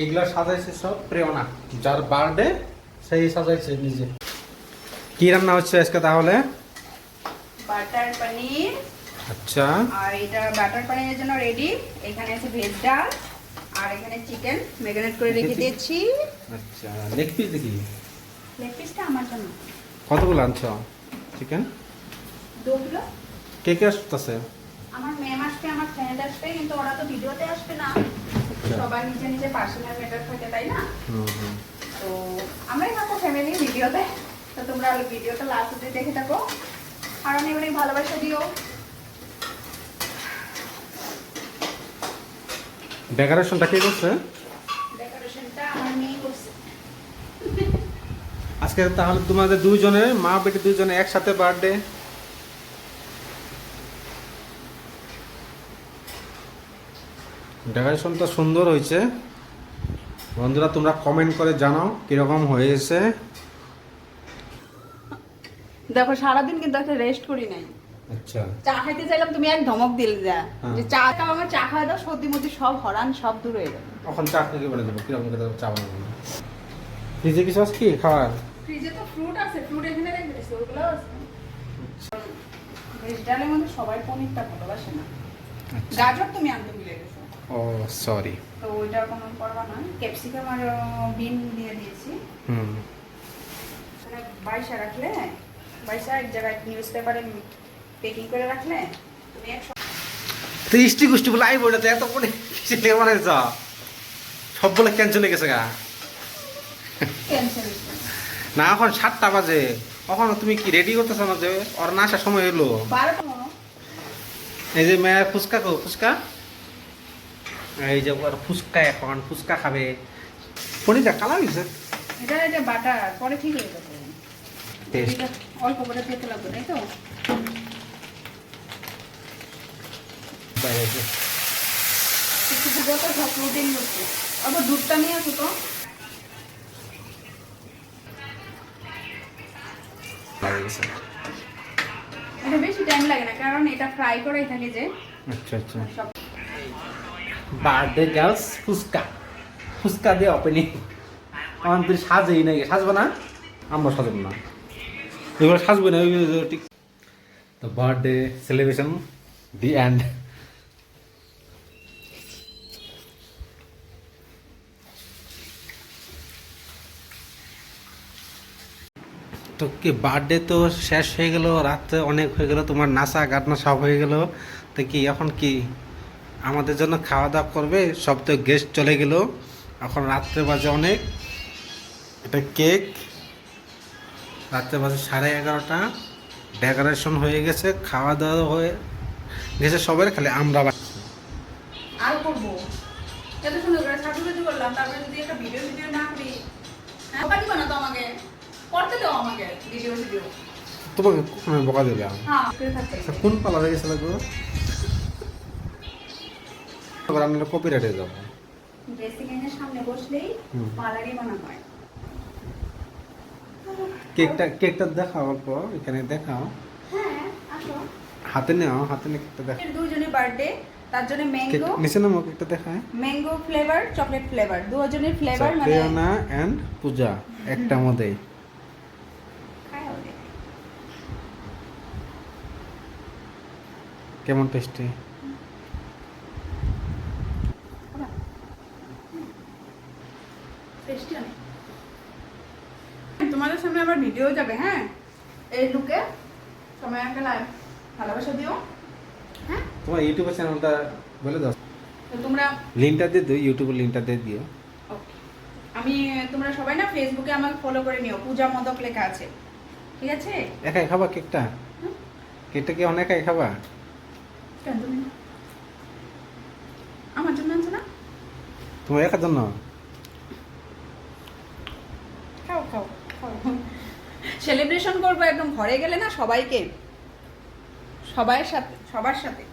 এইগুলা সাজাইছে সব প্রেরণা যার বার্থডে সেই সাজাইছে নিজে। কি রান্না হচ্ছে আজকে তাহলে? বাটার পনির। আচ্ছা। আর এটা বাটার পনিরের জন্য রেডি এখানে আছে ভেজ ডাল আর এখানে চিকেন ম্যারিনেট করে রেখে দিয়েছি। আচ্ছা লেগ পিস দেখি। লেগ পিসটা আমার জন্য। কতগুলো আনছো? চিকেন দু কিলো। কে কে আসতেছে? আমার ম্যাম আসবে আমার ফ্রেন্ড আসবে কিন্তু ওরা তো ভিডিওতে আসবে না। সবার নিজে নিজে পার্সোনাল ম্যাটার থাকে তাই না? হুম হুম। তো আমরাই থাকো ফ্যামিলি ভিডিওতে তো তোমরা ভিডিওটা লাস্ট অব্দি দেখে থাকো। আর অনেক অনেক ভালোবাসা দিও। ডেকোরেশনটা কে করছে? ডেকোরেশনটা আমার মেয়ে করছে। আজকে তাহলে তোমাদের দুইজনের মা বেটি দুইজনে একসাথে বার্থডে ডেকোরেশন তো সুন্দর হয়েছে। বন্ধুরা তোমরা কমেন্ট করে জানাও কীরকম হয়েছে। দেখো সারাদিন কিন্তু একটা রেস্ট করি নাই। আচ্ছা। চা খাইতে চাইলাম তুমি এক ধমক দিলে যা। হ্যাঁ। যে চা খাও আমার চা খাওয়া দাও সর্দি মধ্যে সব হরান সব দূর হয়ে যাবে। এখন চা থেকে বলে দেবো কীরকম করে চা বানাবো। ফ্রিজে কিছু আছে কি খাওয়ার? ফ্রিজে তো ফ্রুট আছে ফ্রুট এখানে রেখে ওগুলো আছে। ভেজ ডালের মধ্যে সবাই পনিরটা ভালোবাসে না। আচ্ছা। গাজর তুমি আনতে ভুলে গেছো। ও সরি তো ওইটা কোনো করবা না ক্যাপসিকাম আর বিন দিয়ে দিয়েছি। হুম। বাইশা রাখলে বাইশা এক জায়গায় নিউজ পেপারে পেকিং করে রাখলে তুমি এক তো ইষ্টি গুষ্টি বলে আই বলে এত পরে ছেলে মানে যা সবগুলো ক্যান্সেল হয়ে গেছে গা। ক্যান্সেল না এখন সাতটা বাজে। এখন তুমি কি রেডি করতেছো না যে ওর না আসার সময় এলো এই যে মেয়ের ফুচকা কো ফুচকা? এই যে ওর ফুচকা এখন ফুচকা খাবে। পনিরটা কালা হয়েছে। এটা এটা বাটার পরে ঠিক হয়ে যাবে. অল্প করে লাগবে তাই তো? বাইরে একটু দুধ তো সব প্রোটিন হচ্ছে আবার দুধটা নিয়ে আসো তো। এটা বেশি টাইম লাগে না কারণ এটা ফ্রাই করাই থাকে যে। আচ্ছা আচ্ছা। সব বার্থডে গার্লস ফুচকা। ফুচকা দিয়ে ওপেনিং তুই সাজেই নাই। সাজবো না? আমরা সাজব না। এবার সাজবো না ঠিক। তো বার্থডে সেলিব্রেশন দি এন্ড তো কি, বার্থডে তো শেষ হয়ে গেল, রাত্রে অনেক হয়ে গেল, তোমার নাচা গাটনা সব হয়ে গেল। তো কি, এখন কি? আমাদের জন্য খাওয়া দাওয়া করবে। সব তো গেস্ট চলে গেল। এখন রাত্রে বাজে অনেক। এটা কেক রাত্রে বাজে সাড়ে এগারোটা। ডেকোরেশন হয়ে গেছে খাওয়া দাওয়া হয়ে গেছে সবাই খালি আমরা বাকি। আর করব? এত সুন্দর করে সাজুগুজু করলাম তারপরে যদি একটা ভিডিও ভিডিও না করি হ্যাঁ? পারি না তো আমাকে করতে দাও আমাকে ভিডিও ভিডিও তোমাকে বকা দিলাম হ্যাঁ। কোন পালা গেছিল গো আমরা কপিরাইটে যাব। ড্রেসিং এর সামনে বসলেই। পার্লারই মনে হয়। কেকটা কেকটা দেখাও অল্প এখানে দেখাও। হ্যাঁ আসো। হাতে নেও হাতে নিয়ে কেকটা দেখাও। দুজনের বার্থডে তার জন্য ম্যাঙ্গো নিচে নামো কেকটা দেখায়। ম্যাঙ্গো ফ্লেভার চকলেট ফ্লেভার দুজনের ফ্লেভার মানে অ্যান্ড পূজা একটা ওদের। কেমন টেস্টি ওরা। হুম। অনেক। তোমাদের সামনে আবার ভিডিও যাবে হ্যাঁ? এই লুকে সময় একটা লাইভ ভালোবাসা দিও। হ্যাঁ? তোমার ইউটিউবের চ্যানেলটা বলে দাও। তো তোমরা লিঙ্কটা দিয়ে দিও ইউটিউবের লিঙ্কটা দিয়ে দিও. আমি তোমরা সবাই না ফেসবুকে আমাকে ফলো করে নিও। পূজা মদক লেখা আছে। ঠিক আছে? একাই খাবা কেকটা। কেকটা কি অনেকাই খাবা? কেন তুমি? আমার জন্য আনছো না? তোমার একার জন্য খাও খাও খাও সেলিব্রেশন করব একদম ঘরে গেলে না সবাইকে সবাই সাথে সবার সাথে।